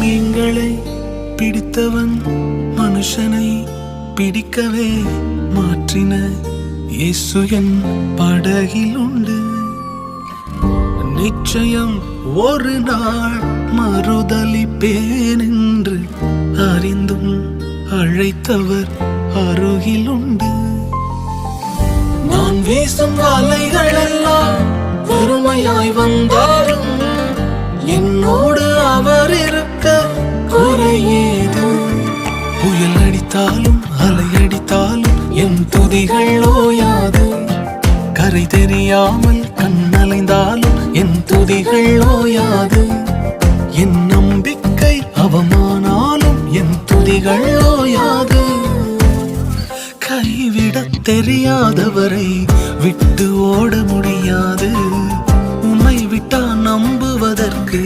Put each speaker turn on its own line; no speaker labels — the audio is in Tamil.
மீன்களை பிடித்தவன் மனுஷனை பிடிக்கவே மாற்றின இயேசு என் படகில் உண்டு. நிச்சயம் ஒரு நாள் மறுதலிப்பேன் என்று அறிந்தும் அழைத்தவர் அருகில் உண்டு. நான் வீசும் வலைகள் குறையேது புயல் அடித்தாலும் அலை அடித்தாலும் என் துதிகள் ஓயாது. கரை தெரியாமல் கண்ணலைந்தாலும் என் துதிகள் ஓயாது. என் நம்பிக்கை அவமானாலும் என் துதிகள் ஓயாது. கைவிட தெரியாதவரை விட்டு ஓட முடியாது. உம்மை விட்டா நம்புவதற்கு